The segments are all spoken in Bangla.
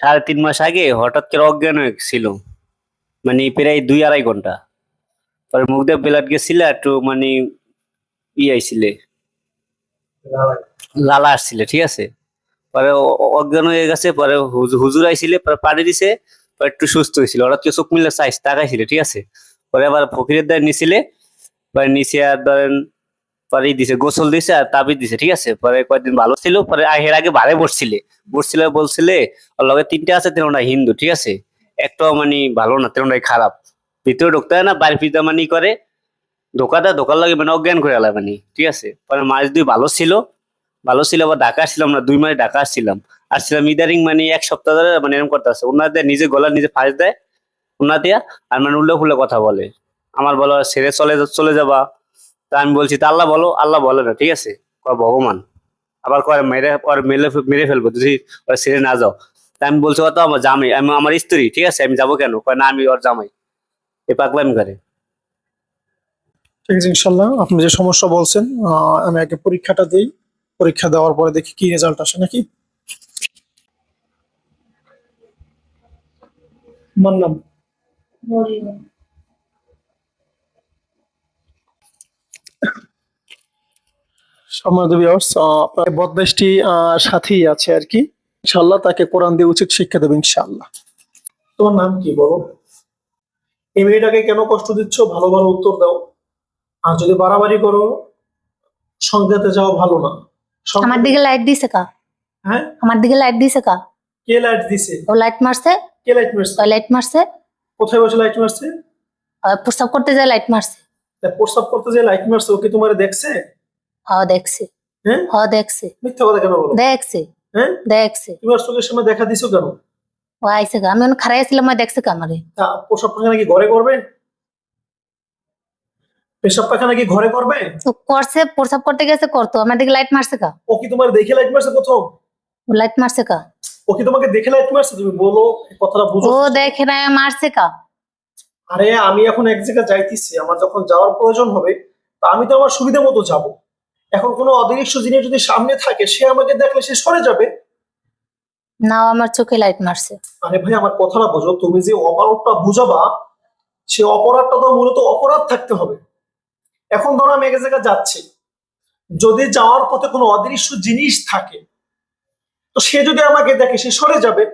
সাড়ে তিন মাস আগে হঠাৎ করে অজ্ঞান ছিল মানে প্রায় দুই আড়াই ঘণ্টা। পরে মুখ দিয়ে ব্লাড গেছিল, একটু মানে ই আইছিলে। লালা আসছিলে, ঠিক আছে? পরে অজ্ঞান হয়ে গেছে, পরে হুজু- হুজুর আইছিলে, পরে পানি দিছে, পরে একটু সুস্থ হয়েছিল হঠাৎ করে চোখ মিলে চাইছে, তাকাইছিল, ঠিক আছে? পরে আবার ফকিরের দ্বার নিছিলে, পরে নিচে আর ধরেন পরে দিছে, গোসল দিছে আর তাবিজ দিছে, ঠিক আছে? পরে কয়েকদিন ভালো ছিল, পরে আগের আগে বারে বসছিলে। বসছিলে বলছিলে, ওর লগে তিনটে আছে তেরোটা হিন্দু, ঠিক আছে? একটাও মানে ভালো না, তেরোটাই খারাপ। ভিতরে ঢুকতে হয় না, বাড়ির পিতা মানে করে ধোকাটা ধোকার লাগে মানে অজ্ঞান করে আলা মানে ঠিক আছে? পরে মাস দুই ভালো ছিল ভালো ছিল আবার ঢাকা আসছিলাম না, দুই মাস ঢাকা আসছিলাম। আসছিলাম ইদারিং মানে এক সপ্তাহ ধরে মানে এরকম করতে আছে। ওনাদের নিজে গলা নিজে ফাঁস দেয় ওনা দিয়া, আর মানে উল্লে ফুল্লে কথা বলে। আমার বলো, ছেড়ে চলে চলে যাবা। তা আমি বলছি তা আল্লাহ বলো আল্লাহ বলে না ঠিক আছে? কয় ভগবান আবার কয় মেরে ওর মেলে মেরে ফেলব যদি ওর ছেড়ে না যাও। তা আমি বলছি ও তো আমার জামাই আমি আমার স্ত্রী ঠিক আছে? আমি যাব কেন? কয় না আমি ওর জামাই। এ পাগলামি করে। ঠিক আছে ইনশাল্লাহ আপনি যে সমস্যা বলছেন আহ, আমি আগে পরীক্ষাটা দিই পরীক্ষা দেওয়ার পরে দেখি কি রেজাল্ট আসে নাকি। আমার সম্মানিত ভিউয়ার্স আপনার বদমাইশটি সাথেই আছে আর কি। ইনশাল্লাহ তাকে কোরআন দিয়ে উচিত শিক্ষা দেবে ইনশাল্লাহ তোমার নাম কি বলো? এই মেয়েটাকে কেন কষ্ট দিচ্ছ? ভালো ভালো উত্তর দাও। আর যদি বাড়াবাড়ি করো সংঘাতে যাওয়া ভালো না। আমার দিকে লাইট দিছে কা? হ্যাঁ? আমার দিকে লাইট দিছে কা? কে লাইট দিছে? ও লাইট মারছে? কে লাইট মারছে? লাইট মারছে? কোথায় বসে লাইট মারছে? আর প্রস্তাব করতে যায় লাইট মারছে। প্রস্তাব করতে যে লাইট মারছে ও কি তোমার দেখছে? হ দেখছে। হ্যাঁ? হ দেখছে। মিথ্যা কথা কেন বলো? দেখছে। হ্যাঁ? দেখছে। তুমি আর চোখের সামনে দেখা দিছো কেন? ও আইছে আমি অনেক খারাই ছিলাম দেখছে কা আমারে তা প্রসাব পায়খানা কি ঘরে করবে? পেশাব পায়খানা কি ঘরে করবে? তো করছে প্রস্তাব করতে গেছে করতো। আমার দিকে লাইট মারছে কা ও কি তোমার দেখে লাইট মারছে প্রথম? ও লাইট মারছে কা ও কি তোমাকে দেখে লাইট মারছে? তুমি বলো কথাটা বুঝো। ও দেখে না মারছে কা আরে আমি এখন এক জায়গায় যাইতেছি আমার যখন যাওয়ার প্রয়োজন হবে তা আমি তো আমার সুবিধা মতো যাব। এখন কোনো অদৃশ্য জিনিস যদি সামনে থাকে সে আমাকে দেখলে সে সরে যাবে। না আমার চোখে লাইট মারছে। আরে ভাই আমার কথাটা বোঝো তুমি যে অপরাধটা বুঝাবা সে অপরাধটা তো মূলত অপরাধ থাকতে হবে। এখন ধরো আমি এক জায়গায় যাচ্ছি। যদি যাওয়ার পথে কোনো অদৃশ্য জিনিস থাকে তো সে যদি আমাকে দেখে সে সরে যাবে।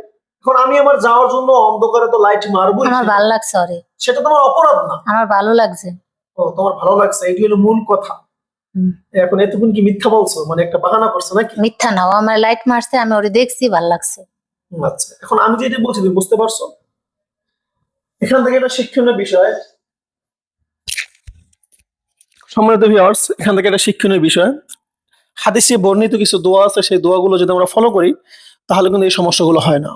এখন আমি আমার যাওয়ার জন্য অন্ধকারে তো লাইট মারবই আমার ভালো লাগছে ওরে সেটা তোমার অপরাধ না। আমার ভালো লাগছে। ও তোমার ভালো লাগছে এটি হলো মূল কথা। এখন এতক্ষণ কি মিথ্যা বলছো? মানে একটা বাহানা করছ নাকি? মিথ্যা না ও আমার লাইট মারছে আমি ওরে দেখছি ভালো লাগছে। আচ্ছা। এখন আমি যেটা বলছি তুমি বুঝতে পারছ? এখান থেকে একটা শিক্ষণীয় বিষয়। সম্মানিত ভিউয়ার্স এখান থেকে একটা শিক্ষণীয় বিষয়। হাদিসে বর্ণিত কিছু দোয়া আছে সেই দোয়াগুলো যদি আমরা ফলো করি তাহলে কিন্তু এই সমস্যাগুলো হয় না।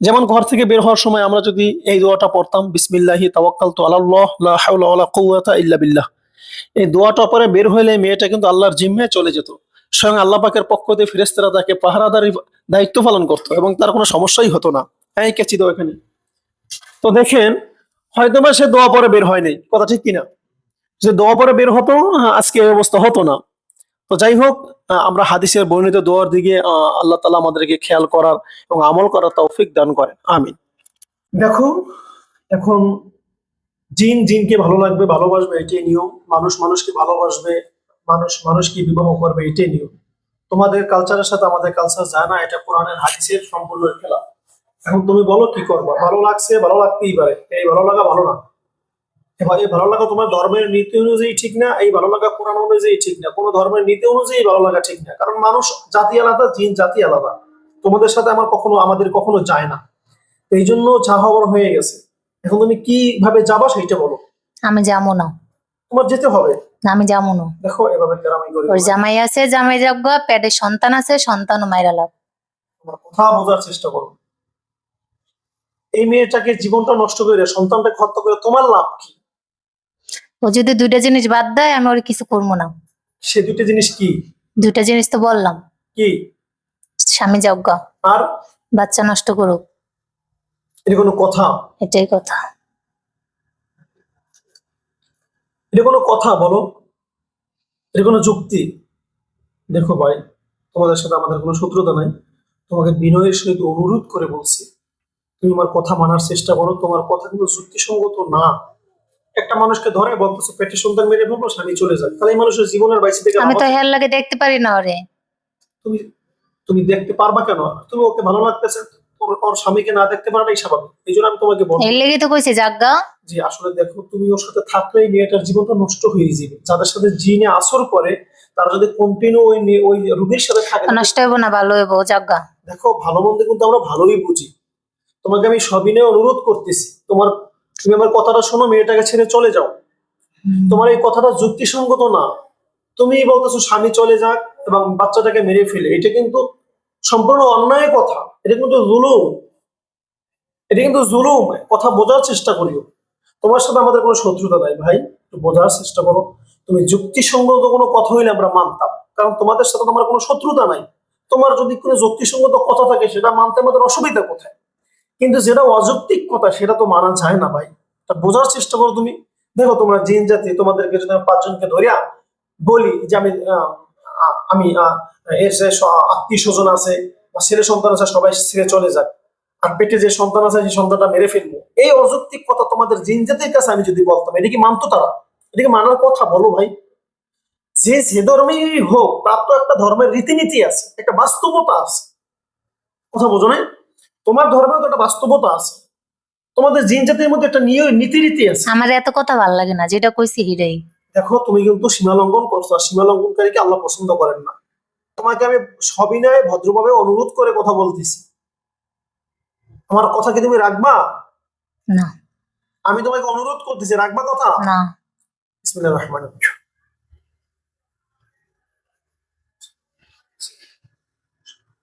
যেমন ঘর থেকে বের হওয়ার সময় আমরা যদি এই দোয়াটা পড়তাম, বিসমিল্লাহি তাওয়াক্কালতু আলাল্লাহ, লা হাওলা ওয়ালা কুওয়াতা ইল্লা বিল্লাহ। এই দোয়াটা পরে বের হইলে মেয়েটা কিন্তু আল্লাহর জিম্মে চলে যেত। স্বয়ং আল্লাহ পাকের পক্ষ দিয়ে ফেরেস্তারা তাকে পাহারাদারি দায়িত্ব পালন করতো এবং তার কোনো সমস্যাই হতো না। হ্যাঁ কেচি দাও এখানে? তো দেখেন হয়তো বা সে দোয়া পরে বের হয়নি। কথা ঠিক কিনা? যে দোয়া পরে বের হতো আজকে অবস্থা হতো না। তো যাই হোক আমরা হাদিসের বর্ণিত দোয়ার দিকে আল্লাহ তালা আমাদেরকে খেয়াল করার এবং আমল করার তৌফিক দান করেন। আমিন। দেখো, এখন জিন জিনকে ভালো লাগবে, ভালোবাসবে, এটাই নিয়ম। মানুষ মানুষকে ভালোবাসবে, মানুষ মানুষকে বিবাহ করবে, এটাই নিয়ম। তোমাদের কালচারের সাথে আমাদের কালচার যায় না, এটা কোরআনের হাদিসের সম্পূর্ণ খেলা। এখন তুমি বলো কি করব? ভালো লাগছে, ভালো লাগতেই পারে। এই ভালো লাগা ভালো না। এবার এই ভালো লাগা তোমার ধর্মের নীতি অনুযায়ী ঠিক না এই ভালো লাগা কোরআন অনুযায়ী ঠিক না কোনো ধর্মের নীতি অনুযায়ী ভালো লাগা ঠিক না। কারণ মানুষ জাতি আলাদা জিন জাতি আলাদা। তোমাদের সাথে আমার কখনো আমাদের কখনো যায় না। এই জন্য যা হওয়ার হয়ে গেছে। এখন তুমি কীভাবে যাবা সেইটা বলো। আমি যাব না। তোমার যেতে হবে? না, আমি যাব না। দেখো এভাবে কেরামি করি ওর জামাই আছে জামাই যাব পেটে সন্তান আছে সন্তান মাইরা লাভ। তোমার কথা বোঝার চেষ্টা করো। এই মেয়েটাকে জীবনটা নষ্ট করে সন্তানটাকে হত্যা করে তোমার লাভ কি? ও যদি দুইটা জিনিস বাদ দেয় আমি ওর কিছু করব না। সে দুটো জিনিস কি? দুইটা জিনিস তো বললাম। কি? স্বামী যজ্ঞ। আর? বাচ্চা নষ্ট করুক। এটা কোনো কথা? এটাই কথা। এটা কোনো কথা বলো? এটা কোনো যুক্তি? দেখো ভাই তোমাদের সাথে আমাদের কোনো শত্রুতা নাই। তোমাকে বিনয়ের সহিত অনুরোধ করে বলছি তুমি আমার কথা মানার চেষ্টা করো। তোমার কথা কিন্তু যুক্তিসঙ্গত না। একটা মানুষকে ধরে বলতেছে পেটে সন্তান মেরে ফেলব স্বামী চলে যায় তাহলে এই মানুষের জীবনের বাইসে থেকে আমি তো হের লাগে দেখতে পারি না ওরে। তুমি তুমি দেখতে পারবা কেন? তুমি ওকে ভালো লাগতেছে ওর স্বামীকে না দেখতে পারাটাই স্বাভাবিক। এই জন্য আমি তোমাকে বলব এর লেগে তো কইছে জাগা যে আসলে দেখো তুমি ওর সাথে থাকলে এই মেয়েটার জীবনটা নষ্ট হয়ে যাবে। যাদের সাথে জিনে আসর করে তারা যদি কন্টিনিউ ওই মেয়ে ওই রুগীর সাথে থাকে নষ্ট হইব না ভালো হইব জাগা দেখো ভালো মন্দ কিন্তু আমরা ভালোই বুঝি। তোমাকে আমি সবিনয় অনুরোধ করতেছি। তোমার তুমি আমার কথাটা শোনো মেয়েটাকে ছেড়ে চলে যাও। তোমার এই কথাটা যুক্তিসঙ্গত না। তুমি বলতেছো স্বামী চলে যাক এবং বাচ্চাটাকে মেরে ফেলে। এটা কিন্তু সম্পূর্ণ অন্যায় কথা। এটা কিন্তু জুলুম। এটা কিন্তু জুলুম। কথা বোঝার চেষ্টা করিও। তোমার সাথে আমাদের কোনো শত্রুতা নাই ভাই। একটু বোঝার চেষ্টা করো। তুমি যুক্তিসঙ্গত কোনো কথা হইলে আমরা মানতাম। কারণ তোমাদের সাথে তোমার কোনো শত্রুতা নাই। তোমার যদি কোনো যুক্তিসঙ্গত কথা থাকে সেটা মানতে আমাদের অসুবিধা কোথায়? কিন্তু যেটা অযৌক্তিক কথা, সেটা তো মানা যায় না ভাই। তা বোঝার চেষ্টা করো তুমি। দেখো তোমরা জিন জাতি, তোমাদেরকে যদি আমি পাঁচজনকে ধরিয়া বলি যে আমি আমি এর আত্মীয় স্বজন আছে বা ছেলে সন্তান আছে, সবাই ছেড়ে চলে যাক। আর পেটে যে সন্তান আছে, সেই সন্তানটা মেরে ফেলব। এই অযৌক্তিক কথা তোমাদের জিন জাতির কাছে আমি যদি বলতাম, এটা কি মানতো তারা? এটা কি মানার কথা বলো ভাই? যে যে ধর্মেই হোক তার তো একটা ধর্মের রীতিনীতি আছে, একটা বাস্তবতা আছে। কথা বোঝো না তোমার ধর্মেও তো একটা বাস্তবতা আছে। তোমাদের জিন জাতির মধ্যে একটা নীতি নীতিরীতি আছে। আমার এত কথা ভালো লাগে না যেটা কইছি হিরাই দেখো তুমি কিন্তু সীমা লঙ্ঘন করছ আর সীমা লঙ্ঘনকারীকে আল্লাহ পছন্দ করেন না। তোমাকে আমি সবিনয়ে ভদ্রভাবে অনুরোধ করে কথা বলতেছি। আমার কথা কি তুমি রাখবা? না। আমি তোমাকে অনুরোধ করতেছি রাখবা কথা? না। বিসমিল্লাহির রহমানির রহিম। বিসমিল্লাহির রহমানির রহিম। বিসমিল্লাহির রহমানির রহিম।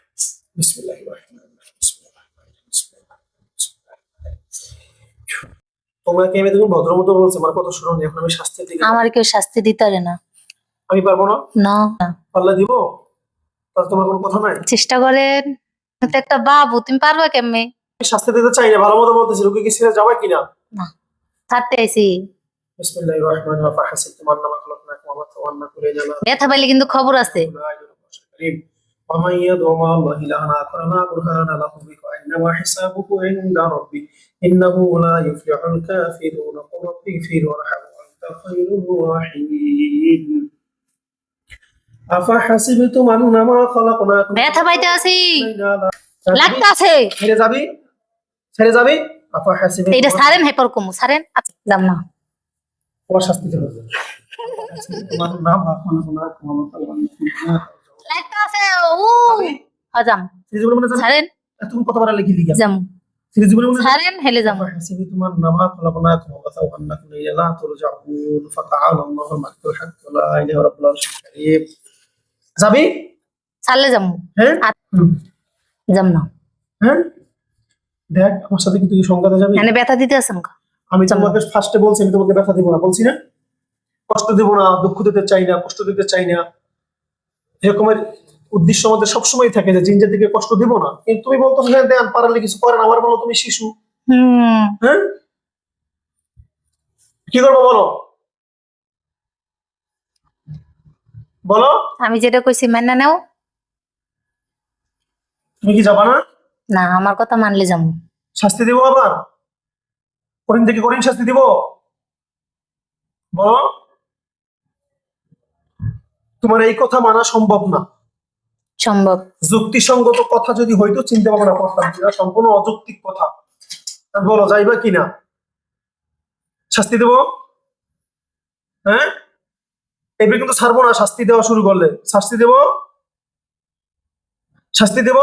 বিসমিল্লাহির রহমানির রহিম। তোমাকে আমি তুমি ভদ্রমতো বলছি আমার কথা শুনো নি, এখন আমি শাস্তি দিকে আমার কেউ শাস্তি দিতে পারে না। আমি পারব না? না। পাল্লা দিব? তাহলে তোমার কোনো কথা নাই? চেষ্টা করেন। একটা বাবু তুমি পারবা কেমনে? শাস্তি দিতে চাই না ভালো মতো বলতেছি রুগী কি ছেড়ে যাবে কিনা? থাকতে আইছি। বিসমিল্লাহির রহমানির রহিম। ফাহাসিবতুম আন্নামা খালাকনাকুম ওয়া তাওয়ান্নাকুম ইলাইনা ব্যথা পাইলে কিন্তু খবর আছে। ومن يدعو مع الله إلها آخر لا برهان له به فإنما حسابه عند ربي إنه لا يفلح الكافرون قل رب اغفر وارحم وأنت خير الراحمين أفحسبتم أنما خلقناكم ব্যথা পাইতে আছি লাগতে আছে ছেড়ে যাবি ছেড়ে যাবি أفحسبتم এটা সারেন হেপর কমু সারেন আচ্ছা, যাম না তোমার শাস্তি দেবো তোমার নাম خلقناكم লিখি হেলে নামা হ্যাঁ? না। হ্যাঁ? দেখ আমার সাথে কি ব্যথা দিতে আছেন আমি তোমাকে ফার্স্টে বলছি আমি তোমাকে ব্যথা দিব না বলছি না? কষ্ট দিব না দুঃখ দিতে চাই না কষ্ট দিতে চাই না। এরকমের উদ্দেশ্য আমাদের সবসময় থাকে যে জিনজার দিকে কষ্ট দিব না। কিন্তু তুমি বলতো হ্যাঁ দেন পারলে কিছু করেন আমার বলো তুমি শিশু। হ্যাঁ? কি করব বলো? বলো? আমি যেটা কইছি মেনে নাও। তুমি কি যাবা না? না আমার কথা মানলে যাম শাস্তি দিব আবার? করিন থেকে করিন শাস্তি দিব? বলো? তোমার এই কথা মানা সম্ভব না। সম্ভব। যুক্তিসঙ্গত কথা যদি হয়তো চিন্তা ভাবনা করতাম যেটা সম্পূর্ণ অযৌক্তিক কথা। বলো, যাইবা কিনা? শাস্তি দেব? হ্যাঁ? এবার কিন্তু ছাড়বো না, শাস্তি দেওয়া শুরু করলে। শাস্তি দেব? শাস্তি দেব?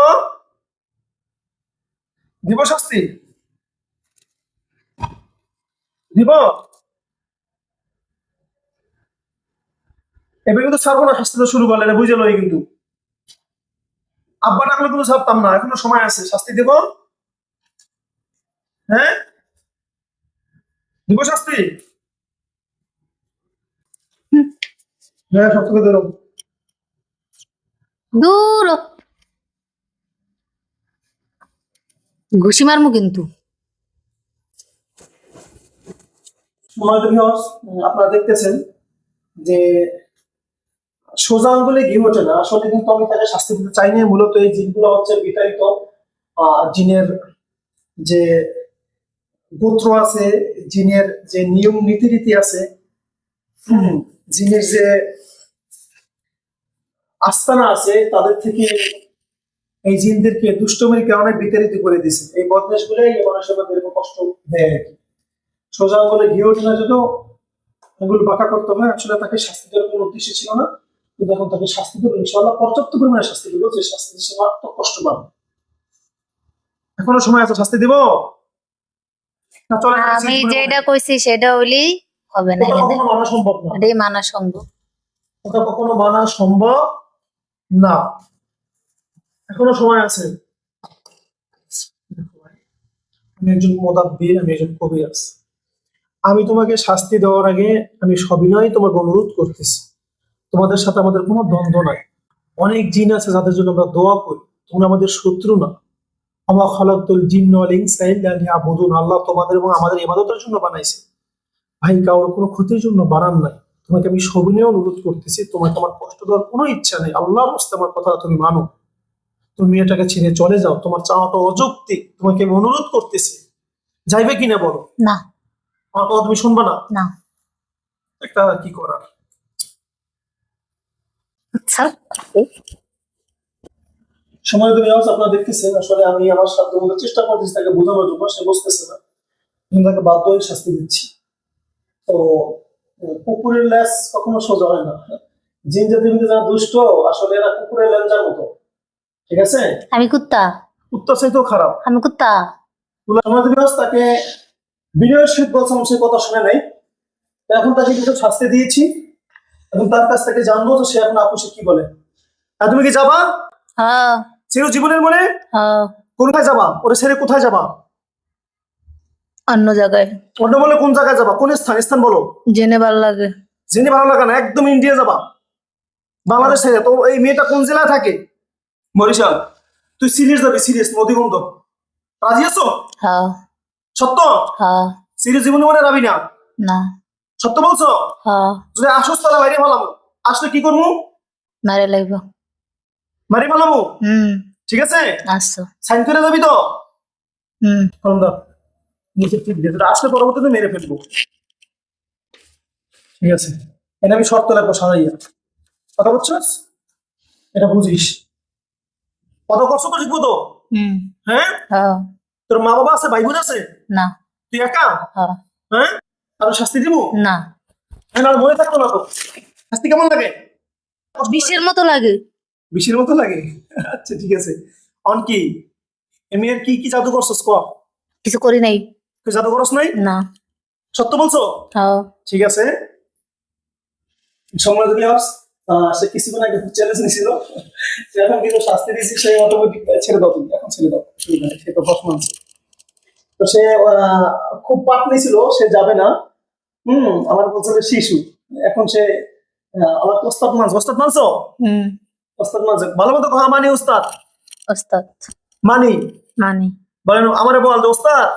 দিব শাস্তি? দিব? এবার কিন্তু ছাড়বো না, শাস্তি দেওয়া শুরু করলে বুঝে লই কিন্তু। আব্বা ডাকলে কিন্তু ছাড়তাম না এখনও সময় আছে শাস্তি দেব? হ্যাঁ? দিব শাস্তি? হ্যাঁ সব থেকে ধরো। দূর। ঘুষি মারমু কিন্তু। আপনারা দেখতেছেন যে সোজা আঙ্গুলে ঘি ওঠে না। আসলে কিন্তু আমি তাকে শাস্তি দিতে চাই না মূলত এই জিনগুলো হচ্ছে বিতাড়িত জিনের যে গোত্র আছে জিনের যে নিয়ম নীতি রীতি আছে জিনের যে আস্তানা আছে তাদের থেকে এই জিনদেরকে দুষ্টমির কারণে বিতাড়িত করে দিছে। এই বদমাসগুলো এই মানুষের মধ্যে এরকম কষ্ট দেয় আর কি। সোজা আঙ্গুলে ঘি ওঠে না যদিও আঙ্গুল বাঁকা করতে হয় আসলে তাকে শাস্তি দেওয়ার কোনো উদ্দেশ্য ছিল না। কিন্তু এখন তাকে শাস্তি দেবো ইনশাল্লাহ পর্যাপ্ত পরিমাণে শাস্তি দেবো যে শাস্তি সে মারাত্মক কষ্ট পাবে। এখনও সময় আছে শাস্তি দিব? না চলে আমি যেটা কইছি সেটা হইলেই হবে না কখনো মানা সম্ভব না। এটাই মানা সম্ভব। ওটা কখনো মানা সম্ভব না। এখনও সময় আছে। আমি একজন মোদাব্বির আমি একজন কবিরাজ আমি তোমাকে শাস্তি দেওয়ার আগে আমি সবিনয় তোমাকে অনুরোধ করতেছি। তোমাদের সাথে আমাদের কোনো দ্বন্দ্ব নাই। অনেক জিন আছে যাদের জন্য আমরা দোয়া করি তোমরা আমাদের শত্রু না। আমা খালাকুল জিন্ন ইল্লা আল্লাহ তোমাদের এবং আমাদের ইবাদতের জন্য বানাইছে। ভাই কারোর কোনো ক্ষতির জন্য বানান নাই। তোমাকে আমি সবিনয় অনুরোধ করতেছি তোমাকে তোমার কষ্ট দেওয়ার কোনো ইচ্ছা নেই। আল্লাহর হস্তে আমার কথা তুমি মানো। তুমি মেয়েটাকে ছেড়ে চলে যাও তোমার চাওয়াটা অযৌক্তিক। তোমাকে আমি অনুরোধ করতেছি। যাইবে কিনা বলো? না। আমার কথা তুমি শুনবা না? না। একটা কি করার? আচ্ছা সময় তুমি আপনারা দেখতেছেন আসলে আমি আমার সাধ্য চেষ্টা করতেছি তাকে বোঝানোর জন্য সে বুঝতেছে না। আমি তাকে বাধ্য হয়ে শাস্তি দিচ্ছি। তো কুকুরের ল্যাস কখনো সোজা হয় না। জিন মধ্যে যারা দুষ্ট আসলে এরা কুকুরের ল্যাঞ্জার মতো। ঠিক আছে? আমি কুত্তা। উত্তর চাইতেও খারাপ। আমি কুত্তা। আমাদের দিবস তাকে বিনয়ের সহিত বলছিলাম সে কথা শুনে নাই। এখন তাকে কিছু শাস্তি দিয়েছি। এবং তার কাছ থেকে জানব যে সে এখন আপুসে কি বলে। আর তুমি কি যাবা? হ্যাঁ। চির জীবনের মনে? হ্যাঁ। কোথায় যাবা? ওরে ছেড়ে কোথায় যাবা? অন্য জায়গায়। অন্য বলে কোন জায়গায় যাবা? কোন স্থান? স্থান বলো। জেনে ভালো লাগে। জেনে ভালো লাগে না একদম ইন্ডিয়া যাবা। বাংলাদেশ ছেড়ে। তো এই মেয়েটা কোন জেলায় থাকে? বরিশাল। তুই সিরিয়াস যাবি সিরিয়াস নদীবন্ধ। রাজি আছো? হ্যাঁ। সত্য? হ্যাঁ। সিরিয়াস জীবনে মনে রাবি না? না। সত্য বলছো? হ্যাঁ। যদি আসস তাহলে বাইরে ভালাম আসলে কি করব? মারে লাগব। মারি ভালামু হুম। ঠিক আছে? আসছো সাইন করে যাবি তো? হুম। কলম দাও। নিচে টিপ দিয়ে আসলে পরবর্তীতে মেরে ফেলব। ঠিক আছে? এটা আমি শর্ত লাগবো সারাইয়া কথা বলছিস এটা বুঝিস। কত কষ্ট তো লিখব তো? হ্যাঁ? হ্যাঁ। তোর মা বাবা আছে? ভাই বোন আছে? না। তুই একা? হ্যাঁ। হ্যাঁ? আর শাস্তি দিব? না। হ্যাঁ না মনে থাকতো না তো। শাস্তি কেমন লাগে? বিষের মতো লাগে। বিষের মতো লাগে? আচ্ছা ঠিক আছে। অন কি? এ মেয়ের কি কি জাদু করছস ক? কিছু করি নাই। তুই জাদু করস নাই? না। সত্য বলছো? হ্যাঁ। ঠিক আছে। সম্রাট বিহাস সে কিছুক্ষণ আগে চ্যালেঞ্জ নিছিল। সে এখন কিন্তু শাস্তি দিয়েছি সে অটোমেটিক ছেড়ে দাও তুমি। এখন ছেড়ে দাও। সে তো প্রশ্ন আছে। তো সে খুব পাট ছিল সে যাবে না। হুম আমার বলছে যে শিশু। এখন সে আমার ওস্তাদ মানছ ওস্তাদ মানছো হুম। ওস্তাদ মানছে ভালো মতো কথা মানি ওস্তাদ। ওস্তাদ। মানি? মানি। বলেন আমারে বল ওস্তাদ।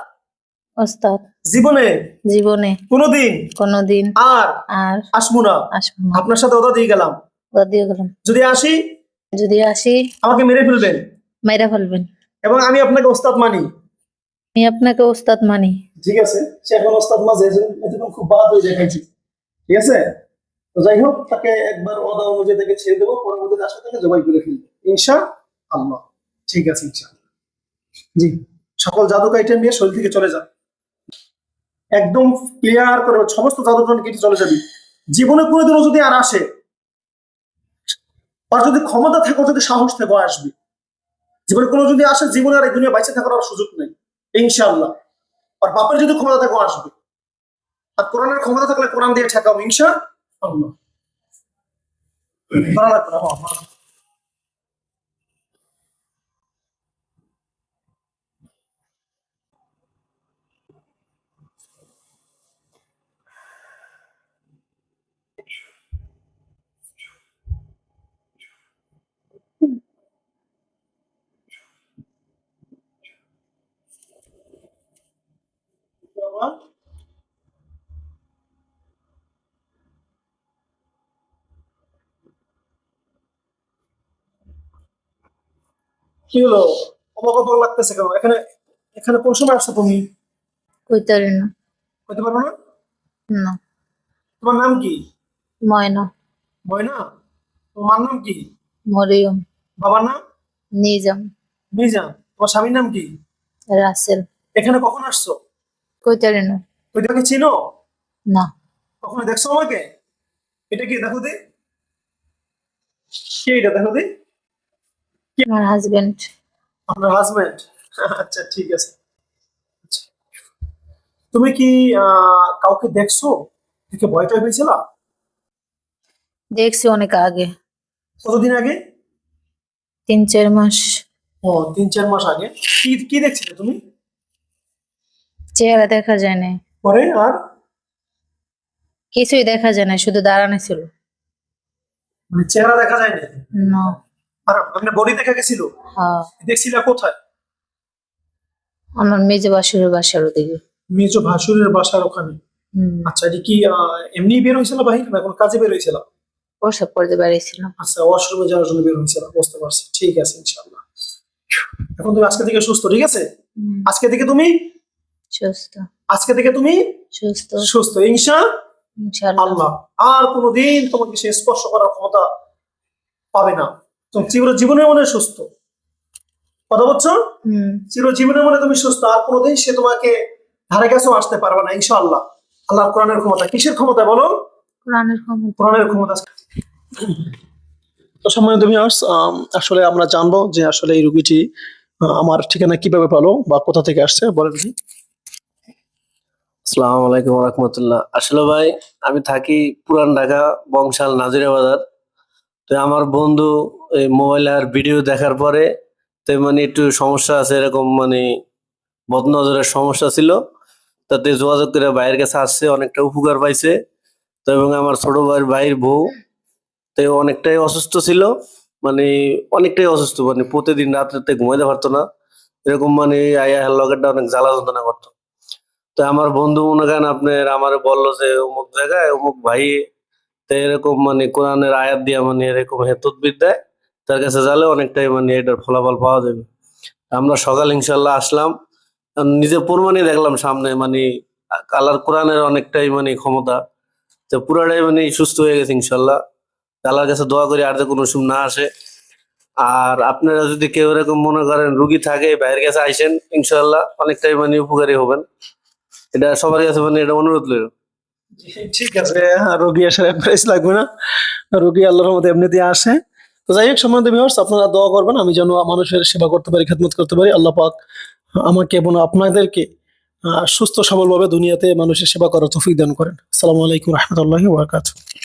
ওস্তাদ। জীবনে? জীবনে। কোনোদিন? কোনোদিন। আর? আর? আসব না। আসব না। আপনার সাথে ওটা দিয়ে গেলাম। ওটা দিয়ে গেলাম। যদি আসি? যদি আসি? আমাকে মেরে ফেলবেন। মেরে ফেলবেন। এবং আমি আপনাকে ওস্তাদ মানি। আমি আপনাকে ওস্তাদ মানি। ঠিক আছে, সে এখন ওস্তাদ মাঝে এতক্ষণ খুব বাদ হয়ে দেখাইছি ঠিক আছে? তো যাই হোক, তাকে একবার অদা অনুযায়ী তাকে ছেড়ে দেবো, পরবর্তীতে আসলে তাকে জবাই করে ফেলব। ইনশা আল্লাহ ঠিক আছে ইনশা জি, সকল জাদুক আইটেম নিয়ে শরীর থেকে চলে যান একদম ক্লিয়ার করে সমস্ত জাদুটন কেটে চলে যাবি। জীবনে কোনোদিনও যদি আর আসে, আর যদি ক্ষমতা থাকে যদি সাহস থেকে আসবে। জীবনে কোনো যদি আসে, জীবনে আর এই দুনিয়া বাইচে থাকার আর সুযোগ নেই। ইনশাআল্লাহ। আর বাপের যদি ক্ষমতা থাকে আসবে। আর কোরআনের ক্ষমতা থাকলে কোরআন দিয়ে ঠেকাও ইনশা আল্লাহ। কি হলো? অবাক অবাক লাগতেছে কেন? এখানে এখানে কোন সময় আসছো তুমি? কইতে পারি না। হতে পারো না? না। তোমার নাম কি? ময়না। ময়না? তোমার নাম কি? মরিয়ম। বাবার নাম? নিজাম। মিজান তোমার স্বামীর নাম কি? রাসেল। এখানে কখন আসছো? কইতে পারি না। তাকে চিনো না। কখনো দেখছ আমাকে? এটা কি দেখো দি। কে এটা দেখো দি। আমার হাজবেন্ড আপনার হাজবেন্ড আচ্ছা ঠিক আছে। তুমি কি কাউকে দেখছ? দেখে ভয় টয় পেয়েছিল? দেখছি অনেক আগে। কতদিন আগে? তিন চার মাস। ও তিন চার মাস আগে। কি কি দেখছিলে তুমি? চেহারা দেখা যায় না পরে আর? কিছুই দেখা যায় না শুধু দাঁড়ানো ছিল। মানে চেহারা দেখা যায় না না। আর মানে বডি দেখা গেছিল? হ্যাঁ। দেখছিলে কোথায়? আমার মেজে বাসুরের বাসার ওদিকে। মেজ ভাসুরের বাসার ওখানে? আচ্ছা এটা কি এমনি বের হয়েছিল বাহির না কোনো কাজে বের হয়েছিল? করতে আচ্ছা ওয়াশরুমে যাওয়ার জন্য বের হয়েছিল বুঝতে পারছি। ঠিক আছে ইনশাল্লাহ এখন তুমি আজকে থেকে সুস্থ ঠিক আছে? আজকে থেকে তুমি? সুস্থ। আজকে থেকে তুমি? সুস্থ। সুস্থ ইনশা আর কোনোদিন তোমাকে সে স্পর্শ করার ক্ষমতা পাবে না। চির জীবনের মনে সুস্থ। কথা বলছো? চির জীবনের মনে তুমি সুস্থ আর কোনোদিন সে তোমাকে ধারে কাছেও আসতে পারবে না ইনশাআল্লাহ। আল্লাহর কোরআনের ক্ষমতা। কিসের ক্ষমতা বলো? কোরআনের ক্ষমতা। কোরআনের ক্ষমতা। তো সম্মানিত ভিউয়ার্স আসলে আমরা জানব যে আসলে এই রুগীটি আমার ঠিকানা কীভাবে পেল বা কোথা থেকে আসছে বলেন কি আসসালামু আলাইকুম রহমতুল্লাহ আসলে ভাই আমি থাকি পুরান ঢাকা বংশাল নাজিরা বাজার তো আমার বন্ধু মোবাইল আর ভিডিও দেখার পরে তো মানে একটু সমস্যা আছে, এরকম মানে বদনজরের সমস্যা ছিল। তাতে যোগাযোগ করে ভাইয়ের কাছে আসছে, অনেকটা উপকার পাইছে। তো এবং আমার ছোট ভাইয়ের ভাইয়ের বউ, তো অনেকটাই অসুস্থ ছিল। মানে অনেকটাই অসুস্থ মানে প্রতিদিন রাত্রেতে ঘুমাইতে পারতো না। এরকম মানে আয়া লগেরটা অনেক জ্বালা যন্ত্রণা করতো। তো আমার বন্ধু মনে করেন আপনার আমার বলল যে, অমুক জায়গায় অমুক ভাই তো এরকম মানে কোরআনের আয়াত দিয়া মানে এরকম হেতুদ্বিদ দেয়। তার কাছে যালে অনেকটাই মানে এটার ফলাফল পাওয়া যাবে। আমরা সকাল ইনশাল্লাহ আসলাম। নিজে প্রমাণই দেখলাম সামনে মানে আল্লাহর কোরআনের অনেকটাই মানে ক্ষমতা। তো পুরাটাই মানে সুস্থ হয়ে গেছে ইনশাল্লাহ। আল্লাহর কাছে দোয়া করি আর যে কোনো ওষুধ না আসে। আর আপনারা যদি কেউ এরকম মনে করেন রুগী থাকে, বাইরের কাছে আইসেন, ইনশাল্লাহ অনেকটাই মানে উপকারী হবেন। এটা সবার কাছে মানে এটা অনুরোধ রইল। ঠিক আছে, রোগী প্রাইস লাগবে না। রোগী আল্লাহর মধ্যে এমনিতে আসে। তো যাই হোক, সম্মানিত ভিউয়ার্স আপনারা দোয়া করবেন, আমি যেন মানুষের সেবা করতে পারি, খেদমত করতে পারি। আল্লাহ পাক আমাকে এবং আপনাদেরকে সুস্থ সবলভাবে দুনিয়াতে মানুষের সেবা করার তৌফিক দান করেন। আসসালামু আলাইকুম রহমতুল্লাহ ওয়াবারাকাতুহু